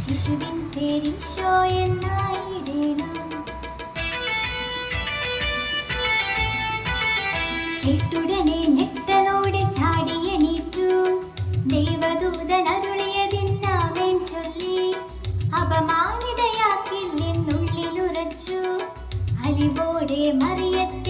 ശിശുവിൻ പേരിശോ എന്നായിടണം കേട്ടുടനെ ഞെട്ടലോടെ ചാടിയണീറ്റു ദൈവദൂതൻ അരുളിയതിന്നാമേൻ ചൊല്ലി. അപമാനിതയാക്കില്ലെന്നുള്ളിലുറച്ചു. അലിവോടെ മറിയത്ത്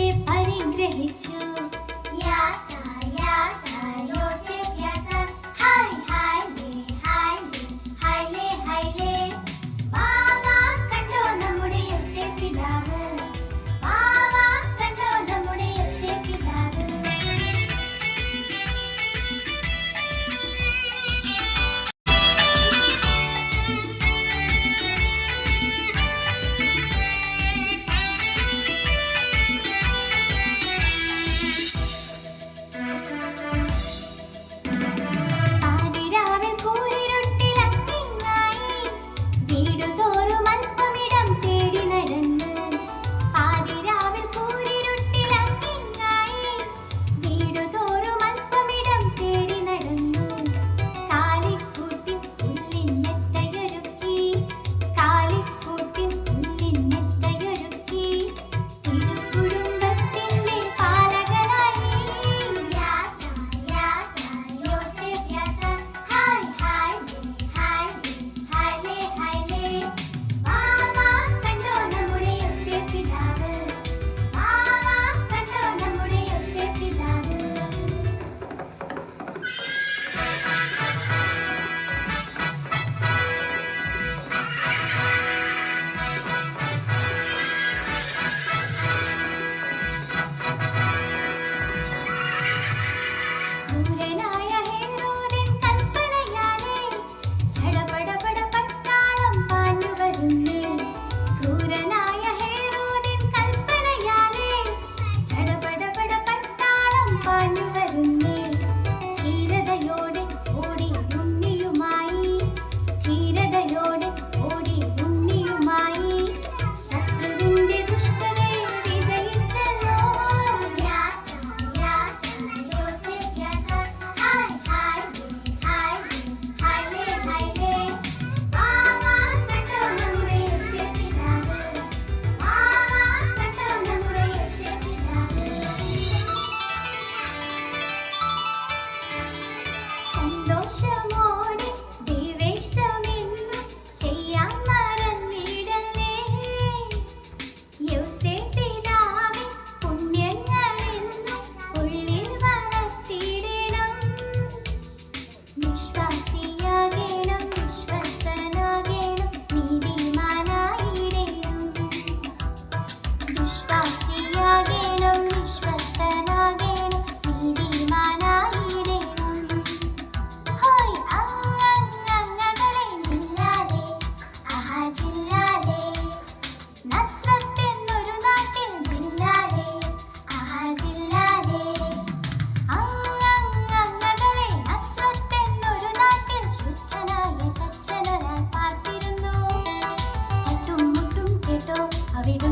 Marina.